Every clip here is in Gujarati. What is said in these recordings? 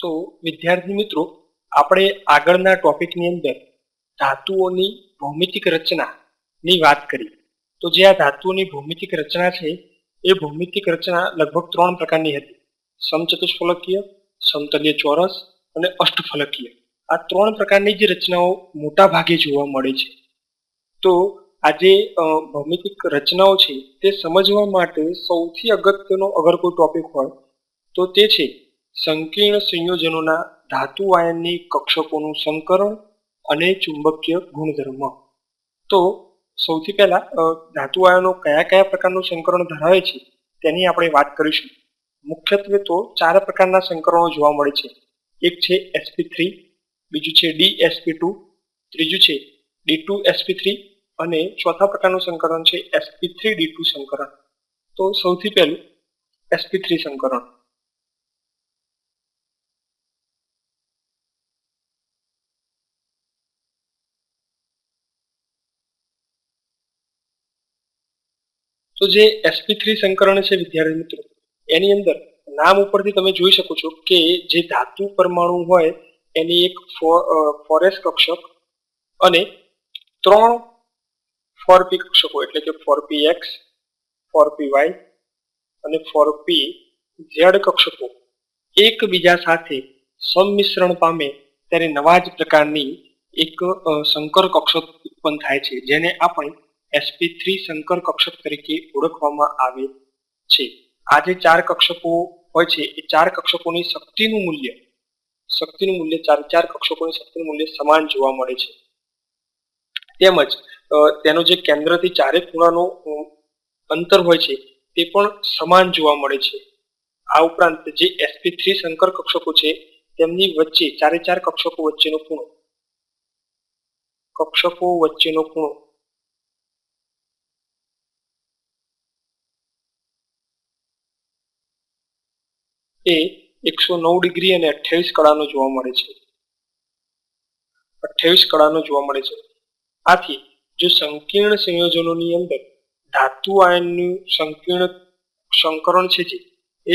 તો વિદ્યાર્થી મિત્રો, આપણે આગળના ટોપિકની અંદર ધાતુઓની ભૌમિતિક રચનાની વાત કરી. તો જે આ ધાતુઓની ભૌમિતિક રચના છે, એ ભૌમિતિક રચના લગભગ ત્રણ પ્રકારની હતી. સમચતુષ્ફલકીય, સમતલીય ચોરસ અને અષ્ટફલકીય. આ ત્રણ પ્રકારની જે રચનાઓ મોટા ભાગે જોવા મળે છે. તો આ જે ભૌમિતિક રચનાઓ છે, તે સમજવા માટે સૌથી અગત્યનો અગર કોઈ ટોપિક હોય, તો તે છે સંકીર્ણ સંયોજનોના ધાતુ આયનની કક્ષકોનું સંકરણ અને ચુંબકીય ગુણધર્મ. તો સૌથી પહેલા ધાતુ આયનો કયા કયા પ્રકારનું સંકરણ ધરાવે છે તેની આપણે વાત કરીશું. મુખ્યત્વે તો ચાર પ્રકારના સંકરણો જોવા મળે છે. એક છે એસપી થ્રી બીજું છે dsp2 ટુ ત્રીજું છે ડી ટુ એસપી થ્રી અને ચોથા પ્રકારનું સંકરણ છે એસપી થ્રી ડી ટુ સંકરણ. તો સૌથી પહેલું એસપી થ્રી સંકરણ. તો જે એસપી થ્રી સંકરણ છે, વિદ્યાર્થી મિત્રો, એની અંદર નામ ઉપરથી તમે જોઈ શકો છો કે જે ધાતુ પરમાણુ હોય, એની એક ફોરેસ કક્ષક અને ત્રણ ફોર પી કક્ષકો, એટલે કે four P X four P Y અને ફોર પી ઝેડ કક્ષકો એકબીજા સાથે સંમિશ્રણ પામે ત્યારે નવા જ પ્રકારની એક સંકર કક્ષક ઉત્પન્ન થાય છે, જેને આપણે sp3 થ્રી શંકર કક્ષક તરીકે ઓળખવામાં આવે છે. આ જે ચાર કક્ષકો હોય છે. એ ચાર કક્ષકોની શક્તિનું મૂલ્ય શક્તિનું મૂલ્ય ચાર ચાર કક્ષકોની શક્તિનું મૂલ્ય સમાન જોવા મળે છે. તેમજ તેનો જે કેન્દ્રથી ચારે ખૂણાનો અંતર હોય છે, તે પણ સમાન જોવા મળે છે. આ ઉપરાંત જે એસપી થ્રી શંકર કક્ષકો છે, તેમની વચ્ચે ચારે ચાર કક્ષકો વચ્ચેનો ખૂણો, કક્ષકો વચ્ચેનો ખૂણો એ એકસો નવ ડિગ્રી અને અઠ્યાવીસ કળાનો જોવા મળે છે. અઠ્યાવીસ કળાનો જોવા મળે છે. આથી જો સંકીર્ણ સંયોજનોની અંદર ધાતુ આયનનું સંકીર્ણ સંકરણ છે જે, એ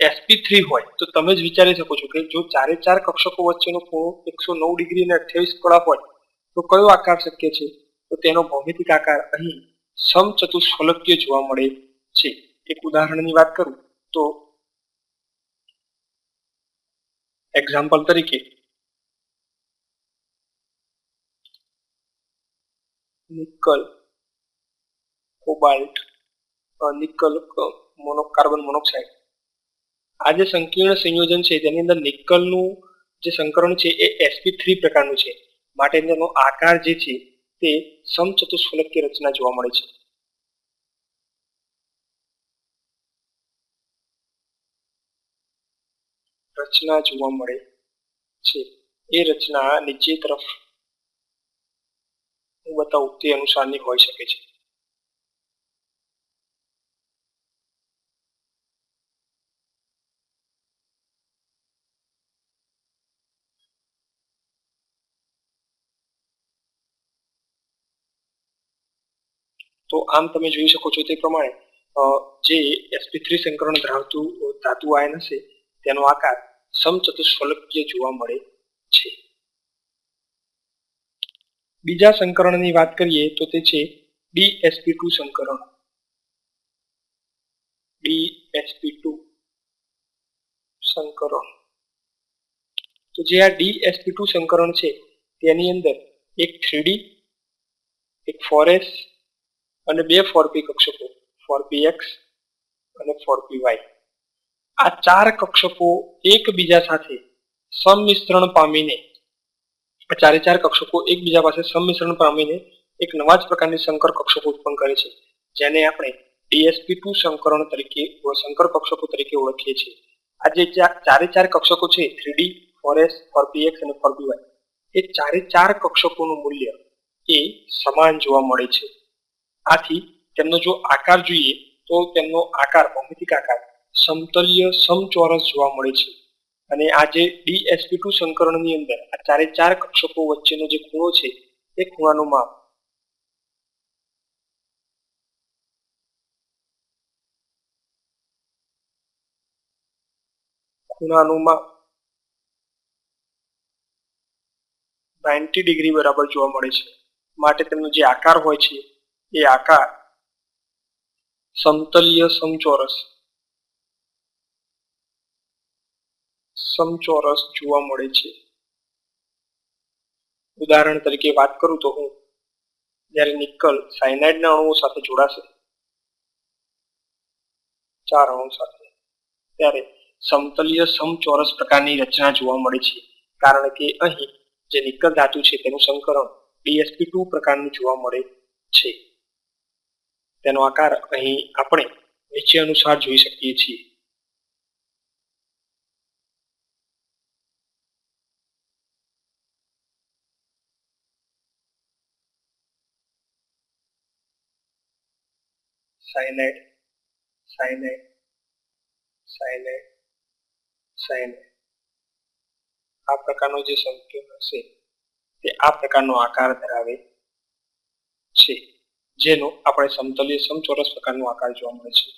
એસપી થ્રી હોય, તો તમે જ વિચારી શકો છો કે જો ચારે ચાર કક્ષકો વચ્ચેનો ખૂણો એકસો નવ ડિગ્રી અને અઠ્યાવીસ કળા હોય, તો કયો આકાર શક્ય છે? તો તેનો ભૌમિતિક આકાર અહીં સમચતુષ્ફલકીય જોવા મળે છે. એક ઉદાહરણની વાત કરું, તો એક્ઝામ્પલ તરીકે. Nickel cobalt nickel mono carbon monoxide આ જે સંકીર્ણ સંયોજન છે, તેની અંદર નિકલનું જે સંકરણ છે, એ એસપી થ્રી પ્રકારનું છે. માટે તેનો આકાર જે છે, તે સમચતુષ્ફલકીય રચના જોવા મળે છે. રચના જોવા મળે છે. એ રચના નીચે તરફ હું બતાવું. તે અનુસારની હોઈ શકે છે. તો આમ તમે જોઈ શકો છો તે પ્રમાણે જે એસપી થ્રી સંકરણ ધરાવતું ધાતુ આયન હશે, તેનો આકાર સમચતુષ્ફલકીય જોવા મળે છે. બીજા સંકરણની વાત કરીએ તો તે છે dsp2 સંકરણ. dsp2 સંકરણ. તો જે આ dsp2 સંકરણ છે, તેની અંદર એક થ્રીડી, એક ફોરેસ અને બે ફોરપી કક્ષકો, ફોર પી એક્સ અને ફોર પી વાય. આ ચાર કક્ષકો એકબીજા સાથે સંમિશ્રણ પામીને ચારે ચાર કક્ષકો એકબીજા પાસે સંમિશ્રણ પામીને એક નવા જ પ્રકારની સંકર કક્ષકો ઉત્પન્ન કરે છે, જેને આપણે ડીએસપી ટુ સંકરણ તરીકે સંકર કક્ષકો તરીકે ઓળખીએ છીએ. આ જે ચારે ચાર કક્ષકો છે, three D, four S four PX અને ફોર બીવાય એ ચારે ચાર કક્ષકોનું મૂલ્ય એ સમાન જોવા મળે છે. આથી તેમનો જો આકાર જોઈએ, તો તેમનો આકાર ભૌમિતિક આકાર સમતલ્ય સમચોરસ જોવા મળે છે. અને આજે ડીએસપી ટુ સંકરણની અંદર આ ચારે ચાર કક્ષકો વચ્ચેનો જે ખૂણો છે, એ ખૂણાનું માપ. ખૂણાનું માપ નાઇન્ટી ડિગ્રી બરાબર જોવા મળે છે. માટે તેમનો જે આકાર હોય છે, એ આકાર સમતલ્ય સમચોરસ સમચોરસ જોવા મળે છે. ઉદાહરણ તરીકે વાત કરું તો હું, જ્યારે નિકલ સાયનાઇડના અણુઓ સાથે જોડાશે, ચાર અણુ સાથે, ત્યારે સમતલીય સમચોરસ પ્રકારની રચના જોવા મળે છે. કારણ કે અહીં જે નિકલ ધાતુ છે તેનું સંકરણ ડીએસપી ટુ પ્રકારનું જોવા મળે છે. તેનો આકાર અહીં આપણે નીચે અનુસાર જોઈ શકીએ છીએ. સાયનાઇડ સાયનાઇડ સાયનાઇડ સાયનાઇડ આ પ્રકારનો જે સંકેત હશે તે આ પ્રકારનો આકાર ધરાવે છે, જેનો આપણે સમતલીય સમચોરસ પ્રકારનો આકાર જોવા મળે છે.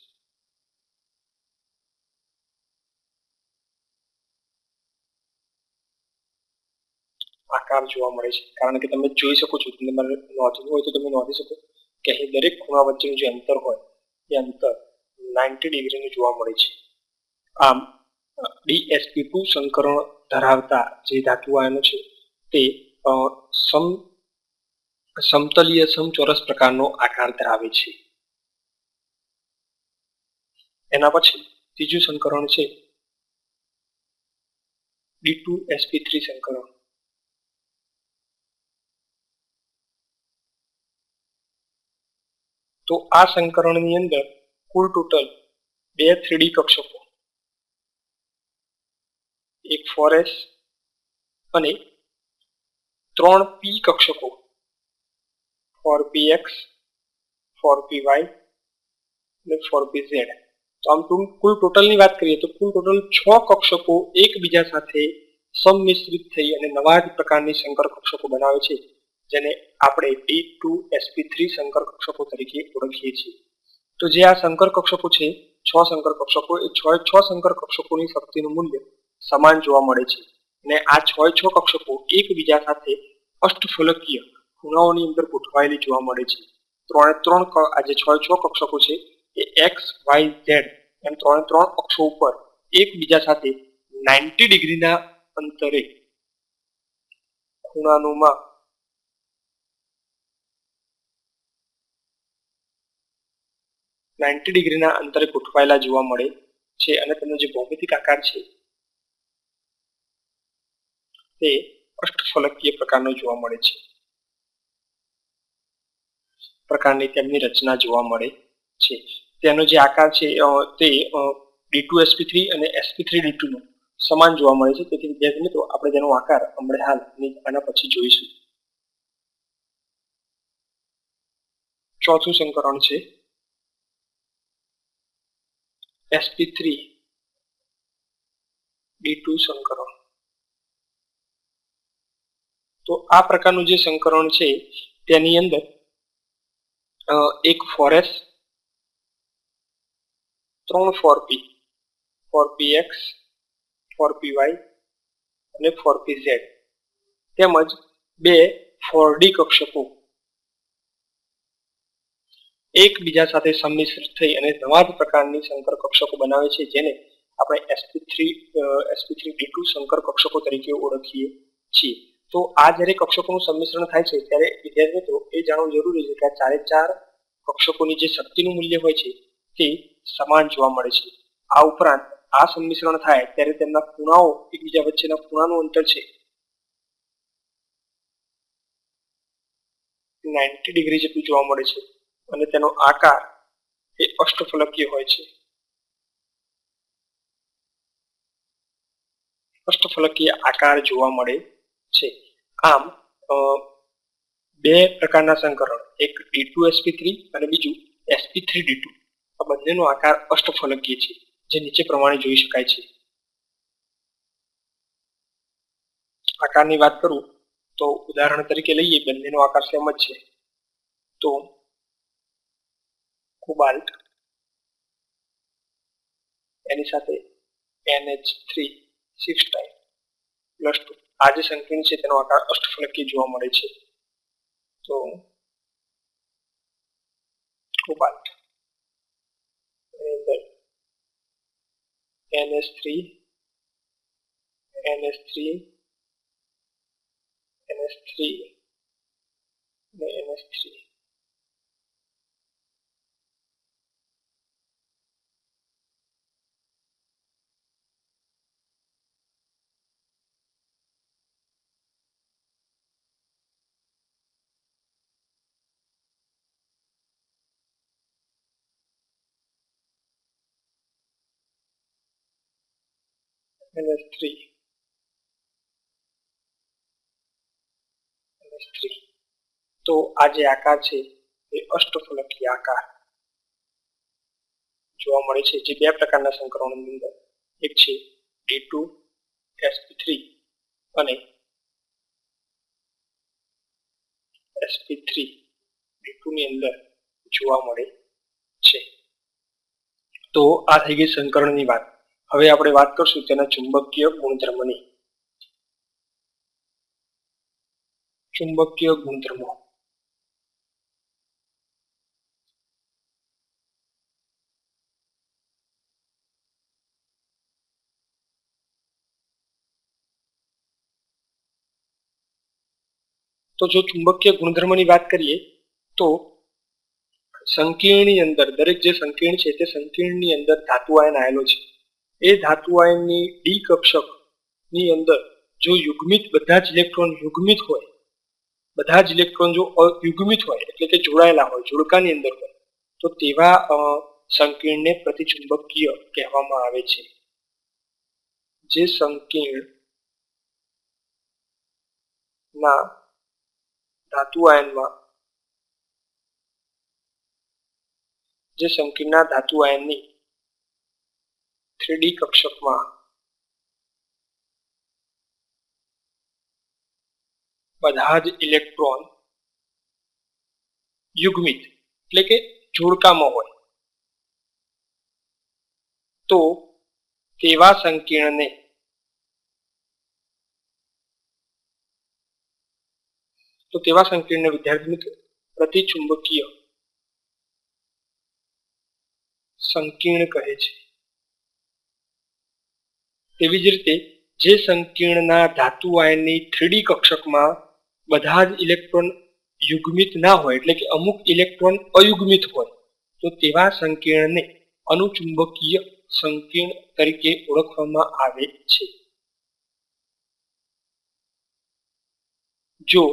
આકાર જોવા મળે છે. કારણ કે તમે જોઈ શકો છો તમારે નોંધવું હોય તો તમે નોંધી શકો. કે અહીં દરેક ખૂણા વચ્ચેનું જે અંતર હોય, એ અંતર નાઇન્ટી ડિગ્રીનું જોવા મળે છે. આમ, ડીએસપી ટુ સંકરણ ધરાવતા જે ધાતુ આયનો છે, તે સમ, સમતલીય સમચોરસ પ્રકારનો આકાર ધરાવે છે. એના પછી ત્રીજું સંકરણ છે, ડી ટુ એસપી થ્રી સંકરણ. તો આ સંકરણની અંદર કુલ ટોટલ બે થ્રીડી કક્ષકો. એક ફોરેસ અને ત્રણ પી કક્ષકો. Four P X, four P Y અને ફોર પી ઝેડ. તો આમ કુલ ટોટલની વાત કરીએ તો કુલ ટોટલ છ કક્ષકો એકબીજા સાથે સંમિશ્રિત થઈ અને નવા જ પ્રકારની શંકર કક્ષકો બનાવે છે. જેને આપણે D two S P three Shankar કક્ષકો તરીકે ઓળખીએ છીએ. તો જે આ શંકર કક્ષકો છે, છ શંકર કક્ષકો એ છ છ શંકર કક્ષકોની શક્તિનું મૂલ્ય સમાન જોવા મળે છે. અને આ છ છ કક્ષકો એકબીજા સાથે અષ્ટફલકીય ખૂણાઓની અંદર ગોઠવાયેલી જોવા મળે છે. ત્રણે ત્રણ આ જે છ છ કક્ષકો છે, એ એક્સ વાય ઝેડ એમ ત્રણે ત્રણ અક્ષો ઉપર એકબીજા સાથે નાઇન્ટી ડિગ્રીના અંતરે ખૂણાનુંમાં નાઇન્ટી ડિગ્રીના અંતરે ગોઠવાયેલા જોવા મળે છે અને તેનો જે ભૌમિતિક આકાર છે તે અષ્ટફલકીય પ્રકારનો જોવા મળે છે. પ્રકારની તેમની રચના જોવા મળે છે. તેનો જે આકાર છે તે D two S P three અને એસપી થ્રી ડી ટુનો સમાન જોવા મળે છે. તેથી વિદ્યાર્થી મિત્રો, આપણે તેનો આકાર હમણાં હાલ આના પછી જોઈશું. ચોથું સંકરણ છે sp3 d2 સંકરણ. તો આ પ્રકારનું જે સંકરણ છે, તેની અંદર એક ફોરેસ ત્રણ four P four P X four P Y અને ફોર પી ઝેડ તેમજ બે ફોર ડી કક્ષકો. એકબીજા સાથે સંમિશ્રિત થઈ અને નવા જ પ્રકારની સંકર કક્ષકો બનાવે છે, જેને આપણે S P three S P three D two સંકર કક્ષકો તરીકે ઓળખીએ છીએ. તો આ જ્યારે કક્ષકોનું સંમિશ્રણ થાય છે, ત્યારે વિદ્યાર્થી મિત્રો એ જાણવું જરૂરી છે કે આ ચારે ચાર કક્ષકોની જે શક્તિનું મૂલ્ય હોય છે, તે સમાન જોવા મળે છે. આ ઉપરાંત આ સંમિશ્રણ થાય ત્યારે તેમના ખૂણાઓ એકબીજા વચ્ચેના ખૂણાનું અંતર છે. નાઇન્ટી ડિગ્રી જેટલું જોવા મળે છે. અને તેનો આકાર એ અષ્ટફલકીય હોય છે. અષ્ટફલકીય આકાર જોવા મળે છે. આમ બે પ્રકારના સંકરણ, એક ડી ટુ એસપી થ્રી અને બીજું એસપી થ્રી ડી ટુ આ બંનેનો આકાર અષ્ટફલકીય છે, જે નીચે પ્રમાણે જોઈ શકાય છે. આકારની વાત કરું, તો ઉદાહરણ તરીકે લઈએ, બંનેનો આકાર સેમ જ છે. તો કોબાલ્ટ. એની સાથે NH3 six time plus two. આ જે સંકીર્ણ છે, તેનો આકાર અષ્ટફલકી જોવા મળે છે. તો કોબાલ્ટ. NS3 NS3 NS3 ને NS3 NS3 NS3 તો આ જે આકાર છે એ અષ્ટફલકીય આકાર. જોવા મળે છે જે બે પ્રકારના સંકરણોની અંદર. એક છે D2 sp3 અને sp3 D2 ની અંદર જોવા મળે છે. તો આ થઈ ગઈ સંકરણની વાત. હવે આપણે વાત કરશું તેના ચુંબકીય ગુણધર્મની. ચુંબકીય ગુણધર્મો. તો જો ચુંબકીય ગુણધર્મની વાત કરીએ, તો સંકીર્ણની અંદર, દરેક જે સંકીર્ણ છે તે સંકીર્ણની અંદર ધાતુ આયન આવેલો છે. એ ધાતુ આયનની ડી કક્ષકની અંદર જો યુગ્મિત, બધા જ ઇલેક્ટ્રોન યુગ્મિત હોય, બધા જ ઇલેક્ટ્રોન જો યુગ્મિત હોય, એટલે કે જોડાયેલા હોય, જોડકાની અંદર હોય, તો તેવા સંકીર્ણને પ્રતિચુંબકીય કહેવામાં આવે છે. જે સંકીર્ણ ના ધાતુ આયનમાં, જે સંકીર્ણના ધાતુ આયનની થ્રીડી કક્ષકમાં બધા જ ઇલેક્ટ્રોન યુગ્મિત એટલે કે જોડકામાં હોય. તો તેવા સંકીર્ણને તો તેવા સંકીર્ણને વિદ્યાર્થી મિત્રો? પ્રતિચુંબકીય સંકીર્ણ કહે છે. તેવી જ રીતે જે સંકીર્ણના ધાતુ આયનની થ્રીડી કક્ષકમાં બધા જ ઇલેક્ટ્રોન યુગ્મિત ના હોય, એટલે કે અમુક ઇલેક્ટ્રોન અયુગ્મિત હોય, તો તેવા સંકીર્ણને અનુચુંબકીય સંકીર્ણ તરીકે ઓળખવામાં આવે છે. જો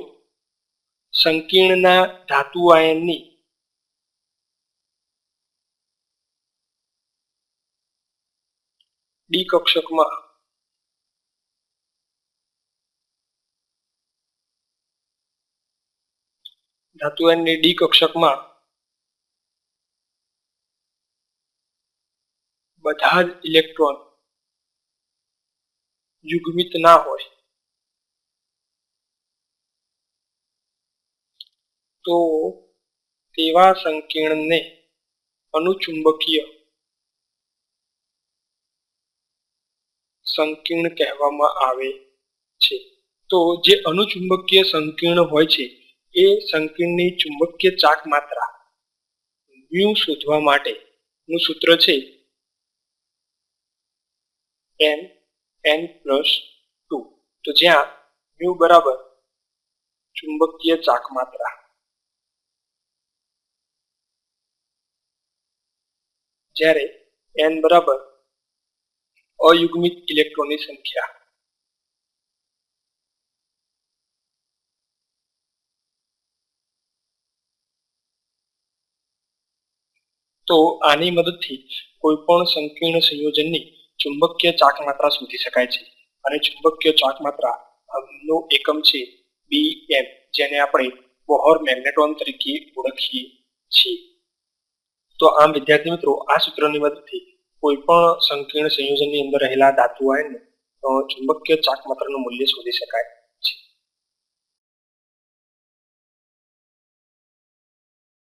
સંકીર્ણના ધાતુ આયનની ડી કક્ષકમાં. ધાતુ એનની ડી કક્ષકમાં. બધા જ ઇલેક્ટ્રોન યુગ્મિત ના હોય. તો તેવા સંકીર્ણને અનુચુંબકીય સંકીર્ણ કહેવામાં આવે છે. તો જે અનુચુંબકીય સંકીર્ણ હોય છે, એ સંકીર્ણની ચુંબકીય ચાક માત્રા મ્યુ શોધવા માટે નું સૂત્ર છે એન એન પ્લસ ટુ. તો જ્યાં મ્યુ બરાબર ચુંબકીય ચાક માત્રા. જ્યારે એન બરાબર અયુગ્મિત ઇલેક્ટ્રોનની સંખ્યા. તો આની મદદથી કોઈ પણ સંકીર્ણ સંયોજનની ચુંબકીય ચાક માત્રા શોધી શકાય છે. અને ચુંબકીય ચાક માત્રા નો એકમ છે બી એમ જેને આપણે બોહર મેગ્નેટોન તરીકે ઓળખીએ છીએ. તો આમ વિદ્યાર્થી મિત્રો, આ સૂત્રની મદદથી કોઈ પણ સંકીર્ણ સંયોજનની અંદર રહેલા ધાતુ આયનનું ચુંબકીય ચાકમાત્રનું મૂલ્ય શોધી શકાય.